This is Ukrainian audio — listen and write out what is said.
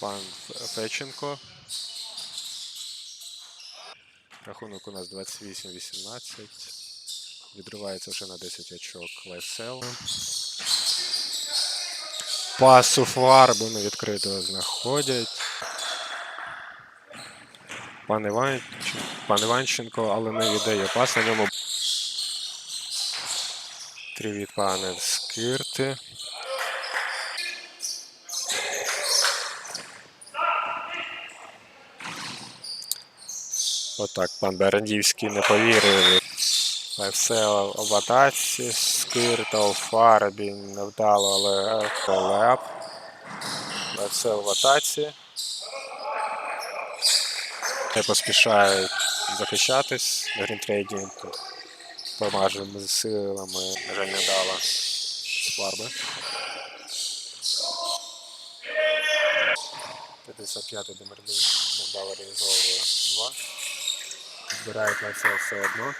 Пан Феченко. Рахунок у нас 28-18. Відривається вже на 10 очок Весел. Пас у фарбу не відкрито знаходять. Пан Іванченко, пан Іванченко, але не віддає пас на ньому. Три від пане Скирти. Отак пан Берендівський не повірив. Все в атаці, скирта у фарбі невдало, але леп. Все в атаці. Не поспішають захищатись. Грінтрейдінг тут помаженими силами, жаль, не дала фарби. 55-й Демерлін невдало реалізовує 2. Збирають на це все одно.